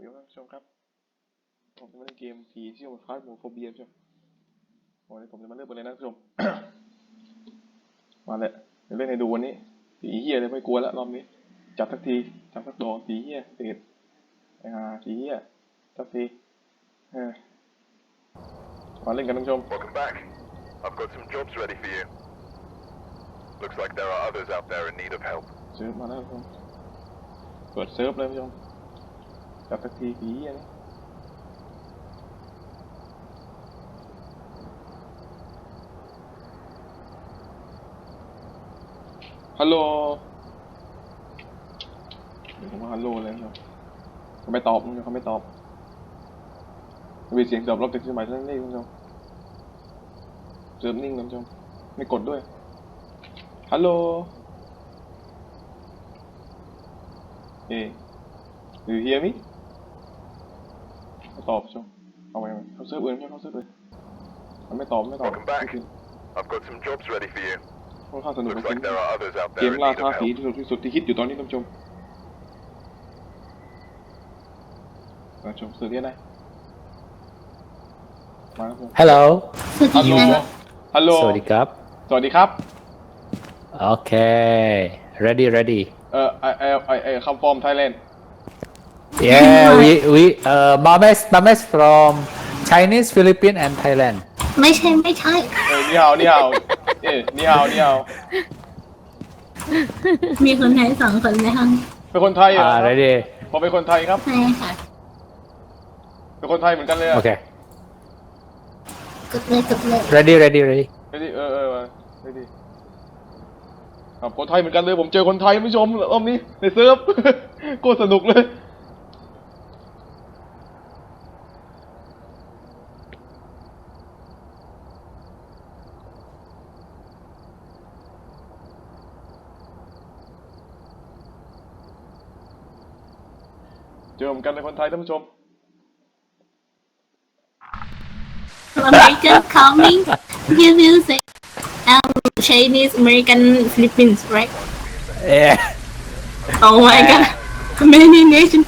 ดีครับท่านผู้ชมครับ ผมจะมาเล่นเกมผีที่ชื่อว่าฟาสโมโฟเบียผู้ชมวันนี้ผมจะมาเล่นบนเลยนะท่านผู้ชม มาเลยเดี๋ยวเล่นให้ดูวันนี้ผีเฮียเลยไม่กลัวแล้วรอบนี้ จับสักที จับสักดอกผีเฮียติดไอ้ห่าผีเฮียสักทีเออมาเล่นกันท่านผู้ชม Welcome back. I've got some jobs ready for you. Looks like there are others out there in need of help. เซิร์ฟมาแล้วท่านผู้ชมเปิดเซิร์ฟเลยท่านผู้ชม จับสักทีผีเฮียนี่ฮัลโหลเดี๋ยวผมว่าฮัลโหลเลยครับเขาไม่ตอบเขาไม่ตอบมีเสียงตอบรับจากสมัยท่านนี่ท่านผู้ชมเซิร์ฟนิ่งท่านผู้ชมไม่กดด้วยฮัลโหล Hey, do you hear me? เขาตอบชมเอาไว้เขาเซิร์ฟอื่นไม่เขาเซิร์ฟอื่นมันไม่ตอบไม่ตอบ Welcome back. I've got some jobs ready for you. ค่อนข้างสนุก Looks จริง like there are others out เก there ม in ล่า need ท้า of ผี help. ที่สนุกที่สุดที่ฮิตอยู่ตอนนี้ท่านผู้ชมมาชมสื่อเรียนได้มาครับผม Hello ฮัลโหล ฮัลโหล สวัสดีครับ สวัสดีครับ โอเค ready ready เอ่อ I I I I come from Thailand yeah we we uh Mames Mames from Chinese Philippines and Thailand ไม่ใช่ไม่ใช่ เออนี่ฮาวนี่ฮาวเอ้ยนี่ฮาวนี่ฮาวมีคนไทยสองคนไหมคะเป็นคนไทยเหรออ่า ready ผมเป็นคนไทยครับ ใช่ค่ะ เป็นคนไทยเหมือนกันเลยอะโอเคกดเลยกดเลย ready ready ready ไม่ดีเออเออมาไม่ดีครับคนไทยเหมือนกันเลย ผมเจอคนไทยคุณผู้ชมรอบนี้ในเซิร์ฟ โคตรสนุกเลย อเหมือนกันเลยคนไทยท่านผู้ชม American coming you will say um, Chinese American Philippines right yeah oh my god many nations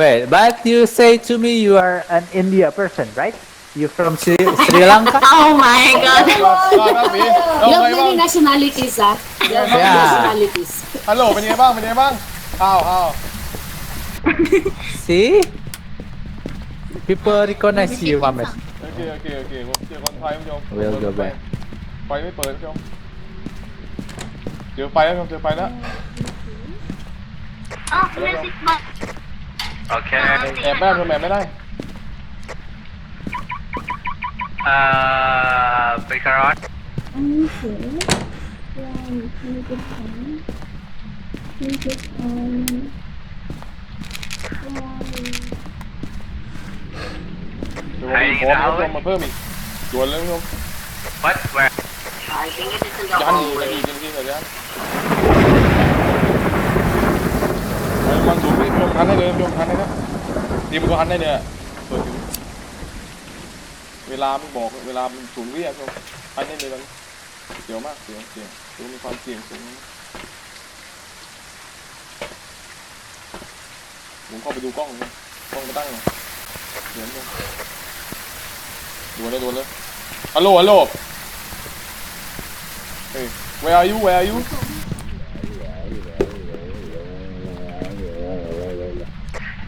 wait but you say to me you are an India person right you from Sri, Sri Lanka oh my god ครับพี่เอา You ไง have บ้าง many nationalities, ah. You have many Yeah. nationalities. ฮัลโหลเป็นยังไงบ้างเป็นยังไงบ้างอ้าวอ้าว see people recognize you Mames โอเคโอเคโอเคผมเจอคนไทยท่านผู้ชม We'll go back ไฟไม่เปิดท่านผู้ชมเจอไฟแล้วท่านผู้ชมเจอไฟแล้ว oh music box Okay. แอบแม่ทำไมไม่ได้ Uh, Vicarot. อันนี้คือวันที่จะทำที่จะทำเดี๋ยวผมมีของท่านผู้ชมมาเพิ่มอีกด่วนเลยท่านผู้ชม What? Where? ยันอีกนาทีจริงๆเลยยันไปมันสูงนี่ท่านผู้ชมทันได้เลยท่านผู้ชมทันได้นะทีมก็ทันได้เนี่ยเปิดถึงเวลาไม่บอกเวลามันศูนย์วิอะท่านผู้ชมทันได้เลยตอนนี้เสียวมากเสียวเสียวเสียวมีความเสี่ยงสูง ผมเข้าไปดูกล้องเลยกล้องมาตั้งเลยเดี๋ยวนึงด่วนเลยด่วนเลยฮัลโหลฮัลโหล Hey, where are you? Where are you?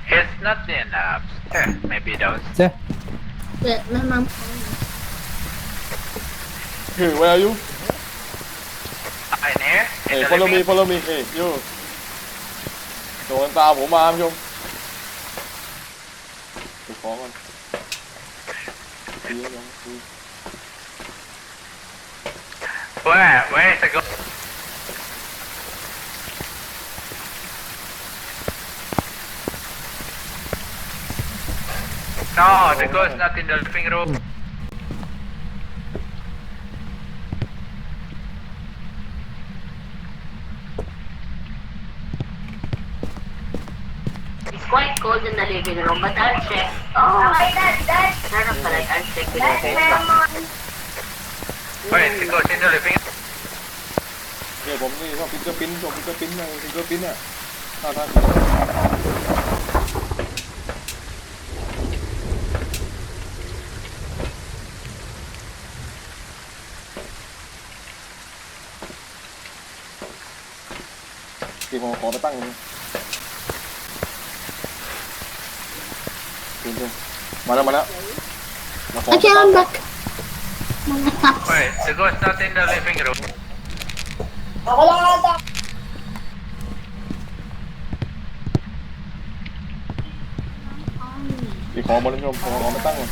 It's not enough. Eh, maybe those. เกิดแม่มัม Hey, where are you? In here? In Hey, the follow me, living- follow me. Hey, you. โดนตามผมมาคุณผู้ชม fallen. Where? Where is the go? No, the ghost not in the living room. basement. Where is the ghost in the living room? โอเค ชื่อผมนี่ชอบฟิงเกอร์ปิ้นชอบฟิงเกอร์ปิ้นเลยฟิงเกอร์ปิ้นเนี่ยท่าทางที่ผมขอไปตั้ง มาแล้วมาแล้วมาขอ Okay, I'm back. Mga taps. Wait, the ghost not in the living room. ที่ขอบนท่านผู้ชมขอขอมาตั้งก่อน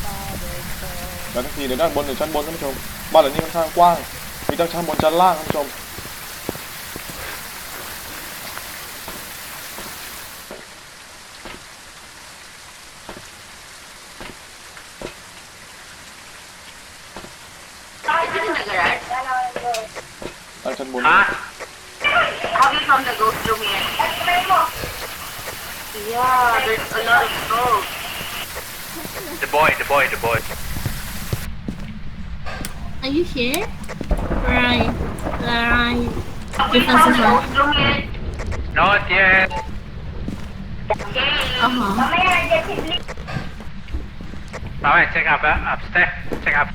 แล้วทั้งทีเดี๋ยวด้านบนหรือชั้นบนท่านผู้ชมบ้านหลังนี้ค่อนข้างกว้าง มีทั้งชั้นบนชั้นล่างท่านผู้ชม Ha? Have you come the ghost room yet? Yeah, there's a lot of ghosts. The boy, the boy, the boy. Are you here? Right, right. Have you Come the ghost room yet? Not yet. Okay. Uh-huh. Alright, check up, uh, upstairs. Check up.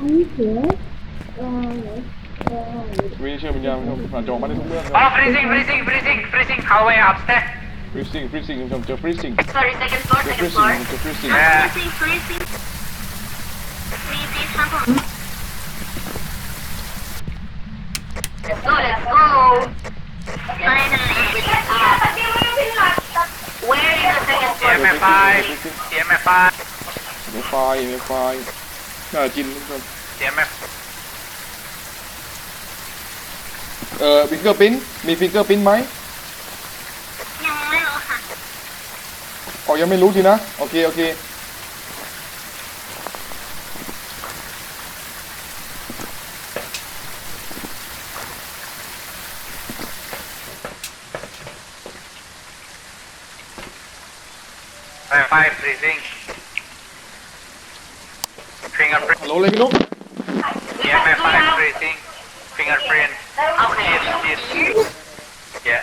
Are you here? Right. Right. วิเชื่อวิญญาณท่านผู้ชมผ่านจองมาได้ทุกเรื่อง Oh, freezing, freezing, freezing, freezing. Hallway upstairs. ฟรีซิ่งฟรีซิ่งท่านผู้ชมเจอฟรีซิ่ง Sorry, second floor, เจอฟรี second ซิ่ง floor. เจอฟรีซิ่ง Yeah. Freezing, freezing. Freezing, come Let's go, let's go. Finally. Where is the second floor? EMF 5. EMF 5. เมไฟเมไฟน่ากินท่านผู้ชม EMF. เอ่ อฟิงเกอร์ปิ้นมีฟิงเกอร์ปิ้นไหมยังไม่รู้ค่ะอ๋อยังไม่รู้ทีนะ โอเค โอเค Five, five, freezing. Fingerprint. ฮัลโหลเลยพี่นุ๊ก EMF 5, freezing. fingerprint. Okay. Yes, yes. Yeah.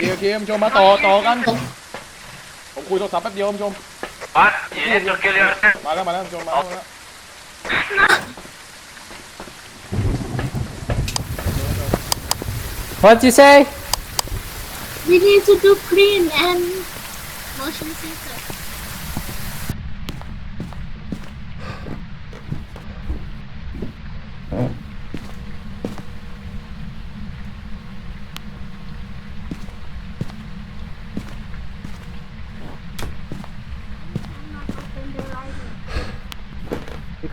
kia kia ông chôm má tò tò căng ông cùi tôi sập bắt điều ông chôm bắt gì cho kia đi mà đó mà đó chôm mà đó What you say? We need to do clean and motion sickness.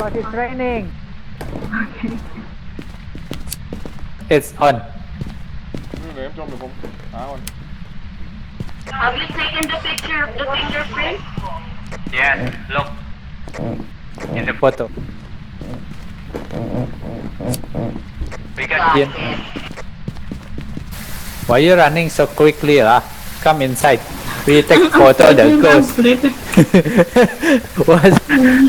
Because it's raining. It's on. นี่เลยท่านผู้ชมเดี๋ยวผมหาก่อน Have you taken the picture of the fingerprint? Yes, look. In the Photo. we got Yeah. Why you running so quickly, lah? Come inside. We take photo the ghost. what?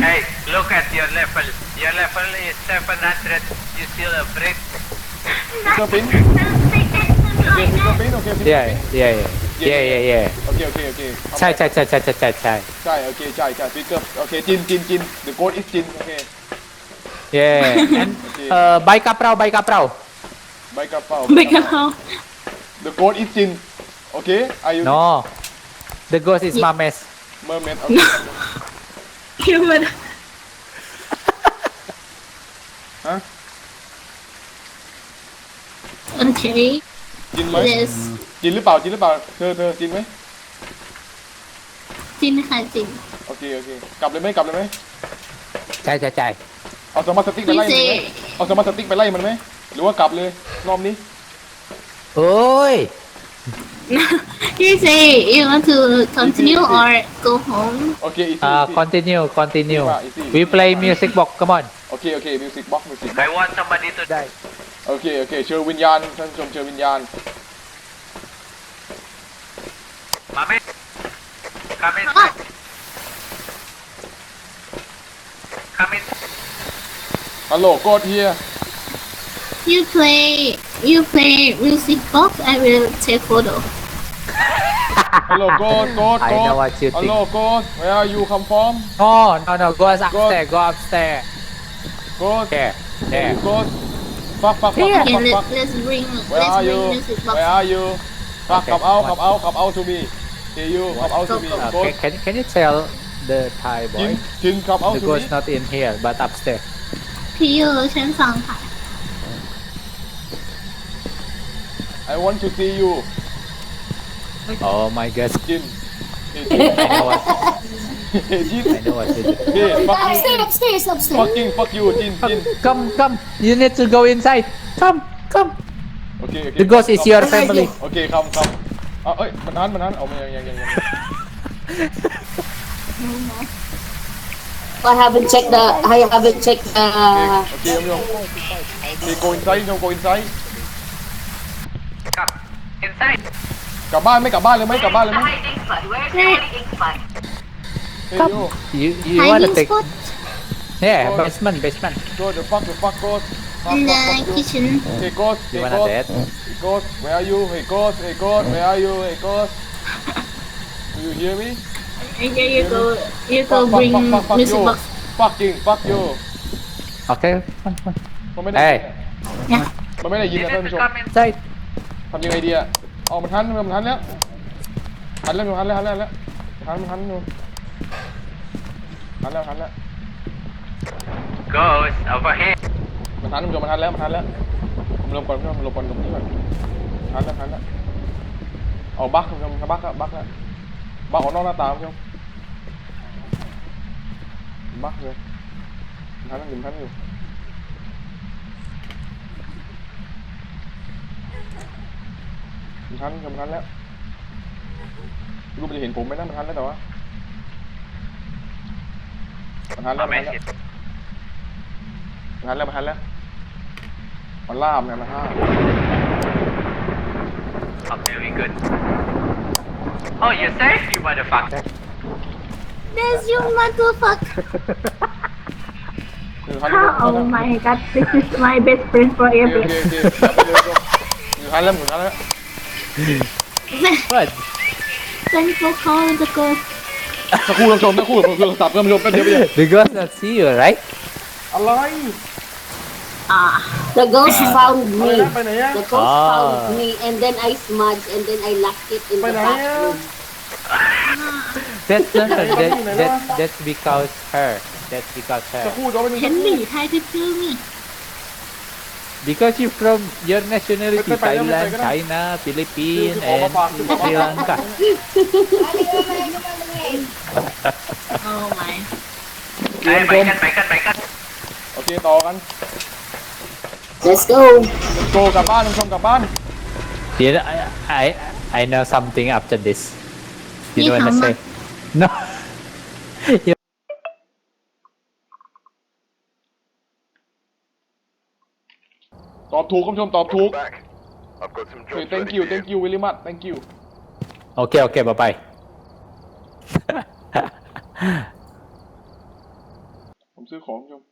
Hey, look at your level. Your level is 700. You still afraid? ฟิงเกอร์ปิ้นโอเคฟิงเกอร์ปิ้นโอเคฟิงเกอร์ Yeah, yeah, yeah, yeah, yeah, yeah. โอเคโอเคโอเค ใช่ใช่ใช่ใช่ใช่ใช่ใช่ ใช่โอเคใช่ใช่ฟิงเกอร์โอเคจินจินจิน the code is จินโอเค Yeah. And uh, buy kaprao, buy kaprao. ใบกระเป๋า Make a hole. the code is จินโอเค are you No. The ghost is mames. mermaid โอเค Human. Okay. จินไหม Yes. จินหรือเปล่าจินหรือเปล่าเธอเธอจินไหมจริงค่ะจริง โอเคโอเคกลับเลยไหมกลับเลยไหมใช่ใช่ใช่เอาสมาร์ทสติ๊กไปไล่มันไหมพี่เจเอาสมาร์ทสติ๊กไปไล่มันไหมหรือว่ากลับเลยรอบนี้โอ้ย You say you want to continue or go home? โอเค easy อ่า easy continue continue Easy, easy. we play music box come on โอเคโอเคมิวสิกบ็อกมิวสิก I want somebody to ได้ โอเค โอเค เชิญวิญญาณ ท่านผู้ชมเชิญวิญญาณ Mami. Come in. Ah. Come in. ฮัลโหลกดเฮีย You play you play music box I will take photo ฮัลโหลกดกด I ก know ด what you ฮัล think โหลกด where are you come from No, no, no. Go upstairs. Go upstairs. กด There, there. ก ดฟักฟักฟัก Here. ฟัก Okay ฟัก let, ฟัก let's bring where let's are bring you music box where are you ฟัก Okay. ขับเอาขับเอาขับเอา to me see you ขับเอา to me Uh, กด can, can can you tell the Thai จิน boy จินขับเอา the to ghost me not in here but upstairs? พี่อยู่ชั้นสองค่ะ I want to see you Oh my god. จิ Jin, I know fuck you. Upstairs, upstairs, upstairs. Fucking fuck you, Jin, Jin. Come, come. You need to go inside. Come, come. Okay, okay. The ghost is your family. Okay, come, come. Ah, oi, banahan, banahan. Oh, yeah, yeah, yeah. I haven't checked the. I haven't checked the. Okay, okay, okay. Yum. Okay, go inside, Yum, go inside. Come. Inside. กลับบ้านไม่กลับบ้านเลยไหมกลับบ้านเลยไหม Hiding spot. Where's the hiding spot? เฮ้ย Come. โย You you wanna hiding take? spot Yeah, basement, basement. โย the fuck the fuck ghost fuck in fuck the fuck you kitchen hey ghost You hey wanna ghost dead? hey ghost where are you hey ghost hey ghost where are you hey ghost do you hear me and then you go you go fuck fuck bring fuck fuck fuck music you box fucking fuck you Okay, come, come. มันไม่ได้ Hey. เนี่ย มันไม่ได้ยิน You นะท่าน need ผู้ to ชม come in. Inside. ทำยังไงดีอะ ออกมันทันมันทันแล้วทันแล้วมันทันแล้วทันแล้วทันมันทันอยู่ทันแล้วทันแล้ว Ghost over here. มันทันมันจบมันทันแล้วมันทันแล้วผมลงก่อนผมลงก่อนตรงนี้ก่อนทันแล้วทันแล้วเอาบักคุณผู้ชมบักแล้วบักแล้วบักออกนอกหน้าตาคุณผู้ชมบักเลยมันทันแล้วอยู่มันทันอยู่ มันทันมันทันแล้วไม่รู้มันจะเห็นผมไหมนะมันทันแล้วแต่ว่ามันทันแล้ว I'll มันทัน miss แล้ว it. มันทันแล้วมันทันแล้วมันล่ามเนี่ยมันห้าม Oh, very good. Oh, you're safe, you motherfucker. There's you motherfucker หนึ่งทันแล้ว oh my god this is my best friend โอเคโอ forever เคโอเคจับไปเลยหนึ่งทันแล้วหนึ่งทันแล้ว What? thanks for calling the ghost สักครู่ท่านผู้ชมสักครู่ผมคือสับท่านผู้ชมแป๊บเดียวไปเลย The ghost not see you, right? อะไร ah The ghost found ไป me. นะไปไหนอะ The ghost Ah. found me, and then I smudged, and then I locked it in ไป the ไหนอะ bathroom. That's not her. That, that, that's because her. That's because สัก her. ครู่จอไปหนึ่ง can be try to kill me Because you from your nationality, Bye, bye, bye, Thailand, bye, bye. China, Philippines, Bye, bye, and bye, bye, bye. Sri Lanka. oh my ไปไปกันไปกันไปกัน โอเคต่อกัน Let's go. โกกลับบ้านท่านผู้ชมกลับบ้าน You know, I, I, I know something after this. You Ni know what I hao say? No. ตอบถูกท่านผู้ชมตอบถูก Welcome back. I've got some โอเค jobs thank ready you for thank you very much thank you Okay, okay, bye bye. ผมซื้อของท่านผู้ชม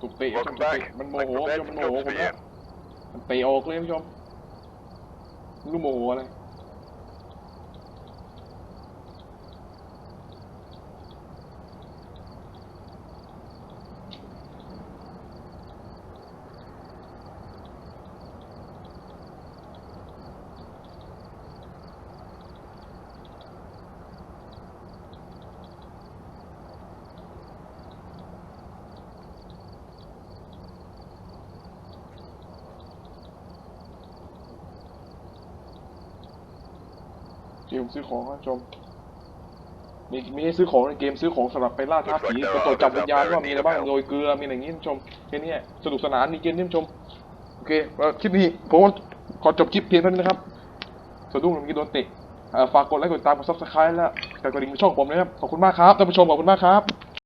ถูกเตะท่านผู้ชม Welcome ถูกเตะ back. มันโม I โหท่าน prepared ผู้ชม some มันโมโห jobs ผ for ม you. นะมันเตะออกเลยท่านผู้ชมไม่รู้โมโหอะไร เกมซื้อของครับชมมีมีให้ซื้อของในเกมซื้อของสำหรับไปล่าท้าผีไปตรวจจับวิญญาณว่ามีอะไรบ้างโรยเกลือมีอะไรอย่างนี้ท่านผู้ชมแค่นี้สนุกสนานมีเกมนี่ชมโอเคคลิปนี้ผมขอจบคลิปเพียงเท่านี้นะครับสะดุ้งเมื่อกี้โดนเตะฝากกดไลค์กดติดตามกดซับสไครต์และกดกระดิ่งช่องผมนะครับขอบคุณมากครับท่านผู้ชมขอบคุณมากครับ